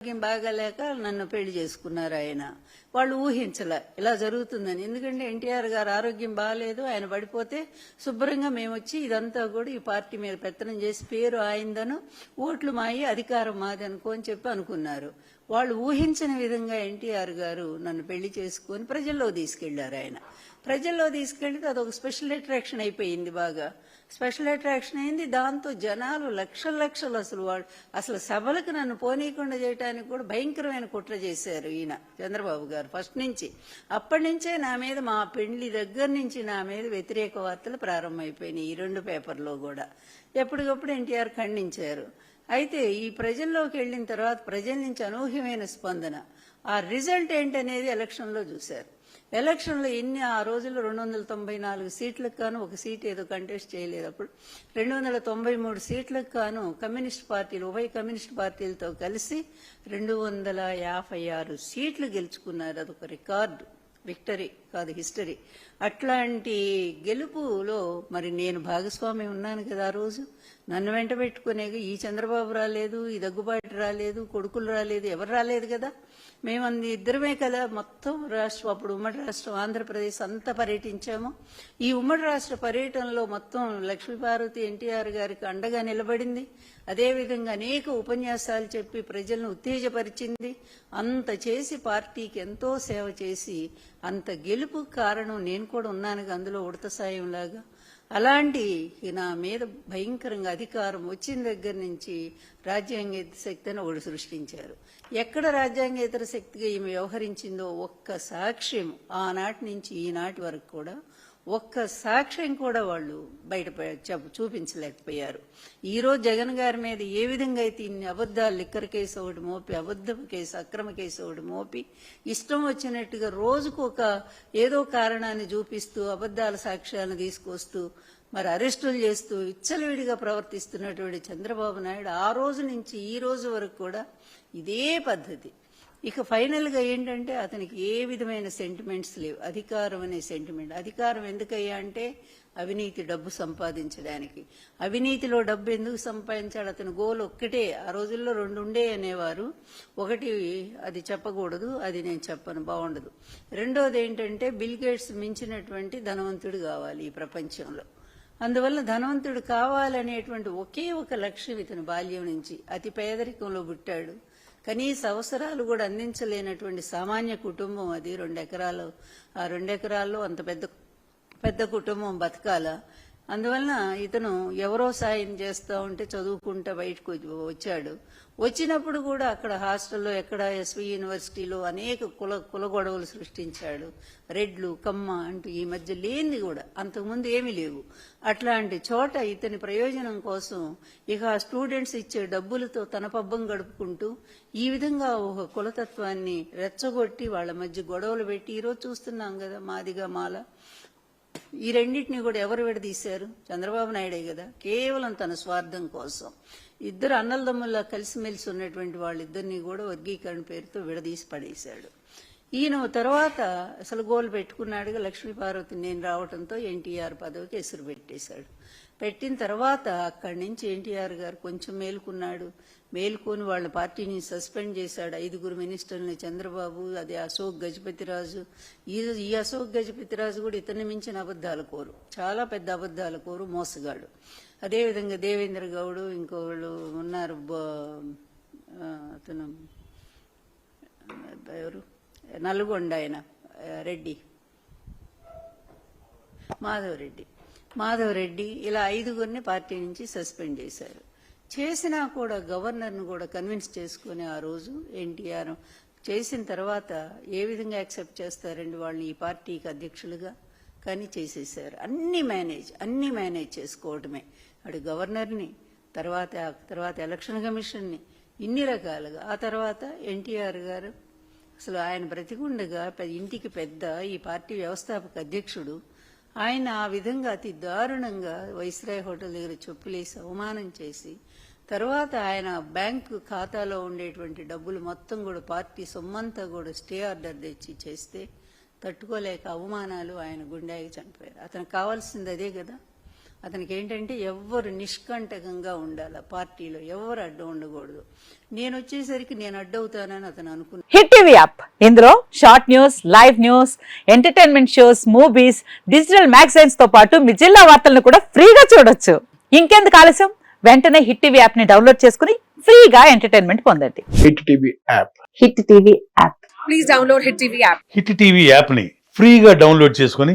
ఆరోగ్యం బాగాలేక నన్ను పెళ్ళి చేసుకున్నారు ఆయన. వాళ్ళు ఊహించలే ఇలా జరుగుతుందని. ఎందుకంటే ఎన్టీఆర్ గారు ఆరోగ్యం బాగాలేదు ఆయన పడిపోతే శుభ్రంగా మేము వచ్చి ఇదంతా కూడా ఈ పార్టీ మీద పెత్తనం చేసి పేరు ఆయిందను ఓట్లు మాయి అధికారం మాది అనుకో అని చెప్పి అనుకున్నారు. వాళ్ళు ఊహించని విధంగా ఎన్టీఆర్ గారు నన్ను పెళ్ళి చేసుకొని ప్రజల్లో తీసుకెళ్ళారు ఆయన. ప్రజల్లో తీసుకెళ్తే అదొక స్పెషల్ అట్రాక్షన్ అయిపోయింది బాగా. స్పెషల్ అట్రాక్షన్ అయింది. దాంతో జనాలు లక్షల లక్షలు అసలు వాళ్ళు అసలు సభలకు నన్ను పోనీయకుండా చేయడానికి కూడా భయంకరమైన కుట్ర చేశారు ఈయన చంద్రబాబు గారు ఫస్ట్ నుంచి. అప్పటి నుంచే నా మీద మా పెళ్ళి దగ్గర నుంచి నా మీద వ్యతిరేక వార్తలు ప్రారంభమైపోయినాయి ఈ రెండు పేపర్లో కూడా. ఎప్పటికప్పుడు ఎన్టీఆర్ ఖండించారు. అయితే ఈ ప్రజల్లోకి వెళ్ళిన తర్వాత ప్రజల నుంచి అనూహ్యమైన స్పందన. ఆ రిజల్ట్ ఏంటనేది ఎలక్షన్లో చూశారు. ఎలక్షన్లో ఎన్ని ఆ రోజుల్లో రెండు వందల తొంభై నాలుగు సీట్లకు కాను ఒక సీట్ ఏదో కంటెస్ట్ చేయలేదు అప్పుడు. రెండు వందల తొంభై మూడు సీట్లకు కాను కమ్యూనిస్ట్ పార్టీలు ఉభయ కమ్యూనిస్ట్ పార్టీలతో కలిసి రెండు వందల యాభై ఆరు సీట్లు గెలుచుకున్నారు. అదొక రికార్డు విక్టరీ. కాదు హిస్టరీ. అట్లాంటి గెలుపులో మరి నేను భాగస్వామి ఉన్నాను కదా ఆ రోజు. నన్ను వెంట పెట్టుకునే ఈ చంద్రబాబు రాలేదు ఈ దగ్గుబాటు రాలేదు కొడుకులు రాలేదు ఎవరు రాలేదు కదా. మేము అంది ఇద్దరమే కదా మొత్తం రాష్ట్రం అప్పుడు ఉమ్మడి రాష్ట్రం ఆంధ్రప్రదేశ్ అంతా పర్యటించాము. ఈ ఉమ్మడి రాష్ట్ర పర్యటనలో మొత్తం లక్ష్మీపార్వతి ఎన్టీఆర్ గారికి అండగా నిలబడింది. అదేవిధంగా అనేక ఉపన్యాసాలు చెప్పి ప్రజలను ఉత్తేజపరిచింది. అంత చేసి పార్టీకి ఎంతో సేవ చేసి అంత గెలుపు కారణం నేను కూడా ఉన్నాను అందులో ఉడత సాయంలాగా. అలాంటి నా మీద భయంకరంగా అధికారం వచ్చిన దగ్గర నుంచి రాజ్యాంగేతర శక్తిని ఒకటి సృష్టించారు. ఎక్కడ రాజ్యాంగేతర శక్తిగా ఈమె వ్యవహరించిందో ఒక్క సాక్ష్యం ఆనాటి నుంచి ఈనాటి వరకు కూడా ఒక్క సాక్ష్యం కూడా వాళ్ళు బయట చూపించలేకపోయారు. ఈ రోజు జగన్ గారి మీద ఏ విధంగా అయితే ఇన్ని అబద్ధాలు లిక్కర్ కేసు ఒకటి మోపి అబద్ధపు కేసు అక్రమ కేసు ఒకటి మోపి ఇష్టం వచ్చినట్టుగా రోజుకు ఒక ఏదో కారణాన్ని చూపిస్తూ అబద్ధాల సాక్ష్యాలను తీసుకొస్తూ మరి అరెస్టులు చేస్తూ ఇచ్చలవిడిగా ప్రవర్తిస్తున్నటువంటి చంద్రబాబు నాయుడు ఆ రోజు నుంచి ఈ రోజు వరకు కూడా ఇదే పద్ధతి. ఇక ఫైనల్గా ఏంటంటే అతనికి ఏ విధమైన సెంటిమెంట్స్ లేవు. అధికారం అనే సెంటిమెంట్. అధికారం ఎందుకయ్యా అంటే అవినీతి డబ్బు సంపాదించడానికి. అవినీతిలో డబ్బు ఎందుకు సంపాదించాడు? అతని గోల్ ఒక్కటే. ఆ రోజుల్లో రెండు ఉండే అనేవారు. ఒకటి అది చెప్పకూడదు అది నేను చెప్పను బాగుండదు. రెండోది ఏంటంటే బిల్ గేట్స్ మించినటువంటి ధనవంతుడు కావాలి ఈ ప్రపంచంలో. అందువల్ల ధనవంతుడు కావాలనేటువంటి ఒకే ఒక లక్ష్యం ఇతని బాల్యం నుంచి. అతి పేదరికంలో పుట్టాడు. కనీస అవసరాలు కూడా అందించలేనటువంటి సామాన్య కుటుంబం అది. రెండు ఎకరాలు ఆ రెండు ఎకరాల్లో అంత పెద్ద పెద్ద కుటుంబం బతకాల. అందువలన ఇతను ఎవరో సాయం చేస్తూ ఉంటే చదువుకుంటా బయటకు వచ్చాడు. వచ్చినప్పుడు కూడా అక్కడ హాస్టల్లో ఎక్కడ ఎస్వి యూనివర్సిటీలో అనేక కుల కుల గొడవలు సృష్టించాడు. రెడ్లు కమ్మ అంటూ ఈ మధ్య లేనిది కూడా. అంతకుముందు ఏమీ లేవు. అట్లాంటి చోట ఇతని ప్రయోజనం కోసం ఇక ఆ స్టూడెంట్స్ ఇచ్చే డబ్బులతో తన పబ్బం గడుపుకుంటూ ఈ విధంగా ఒక కులతత్వాన్ని రెచ్చగొట్టి వాళ్ళ మధ్య గొడవలు పెట్టి ఈరోజు చూస్తున్నాం కదా మాదిగా మాల. ఈ రెండింటిని కూడా ఎవరు విడదీశారు? చంద్రబాబు నాయుడే కదా. కేవలం తన స్వార్థం కోసం. ఇద్దరు అన్నలదమ్ముల్లా కలిసిమెలిసి ఉన్నటువంటి వాళ్ళిద్దరిని కూడా వర్గీకరణ పేరుతో విడదీసి పడేశాడు. ఈయన తర్వాత అసలు గోలు పెట్టుకున్నాడుగా లక్ష్మీపార్వతి నేను రావడంతో ఎన్టీఆర్ పదవికి ఎసురు పెట్టేశాడు. పెట్టిన తర్వాత అక్కడి నుంచి ఎన్టీఆర్ గారు కొంచెం మేలుకున్నాడు. మేలుకొని వాళ్ళ పార్టీని సస్పెండ్ చేశాడు. ఐదుగురు మినిస్టర్ని చంద్రబాబు అది అశోక్ గజపతిరాజు. ఈ ఈ అశోక్ గజపతిరాజు కూడా ఇతన్ని మించిన అబద్ధాల కోరు. చాలా పెద్ద అబద్ధాల కోరు మోసగాడు. అదేవిధంగా దేవేంద్ర గౌడు ఇంకోళ్ళు ఉన్నారు అతను ఎవరు? నల్గొండ ఆయన రెడ్డి. మాధవరెడ్డి. మాధవరెడ్డి ఇలా ఐదుగురిని పార్టీ నుంచి సస్పెండ్ చేశారు. చేసినా కూడా గవర్నర్ను కూడా కన్విన్స్ చేసుకుని ఆ రోజు ఎన్టీఆర్ చేసిన తర్వాత ఏ విధంగా యాక్సెప్ట్ చేస్తారండి వాళ్ళని ఈ పార్టీకి అధ్యక్షులుగా? కానీ చేసేసారు అన్ని మేనేజ్ అన్ని మేనేజ్ చేసుకోవడమే అటు గవర్నర్ని తర్వాత తర్వాత ఎలక్షన్ కమిషన్ని ఇన్ని రకాలుగా. ఆ తర్వాత ఎన్టీఆర్ గారు అసలు ఆయన బ్రతికుండగా ఇంటికి పెద్ద ఈ పార్టీ వ్యవస్థాపక అధ్యక్షుడు ఆయన ఆ విధంగా అతి దారుణంగా వైస్రాయ్ హోటల్ దగ్గర చెప్పులేసి అవమానం చేసి తర్వాత ఆయన బ్యాంకు ఖాతాలో ఉండేటువంటి డబ్బులు మొత్తం కూడా పార్టీ సొమ్మంతా కూడా స్టే ఆర్డర్ తెచ్చి చేస్తే తట్టుకోలేక అవమానాలు ఆయన గుండెకి చనిపోయారు. అతనికి కావాల్సింది అదే కదా? అతనికి ఏంటంటే ఎవ్వరు నిష్కంటకంగా ఉండాలి పార్టీలో ఎవరు అడ్డం ఉండకూడదు. నేను వచ్చేసరికి నేను అడ్డవుతానని అతను అనుకున్నాను హిట్ టీవీ యాప్. ఇందులో short news live news entertainment shows movies digital మ్యాగజైన్స్తో పాటు మీ జిల్లా వార్తలను కూడా ఫ్రీగా చూడొచ్చు. ఇంకెందుకు ఆలస్యం? వెంటనే హిట్ టీవీ యాప్ని డౌన్లోడ్ చేసుకుని ఫ్రీగా ఎంటర్టైన్మెంట్ పొందండి. Hit TV app. Hit TV app. Please download Hit TV app. Hit TV యాప్ని ఫ్రీగా డౌన్లోడ్ చేసుకొని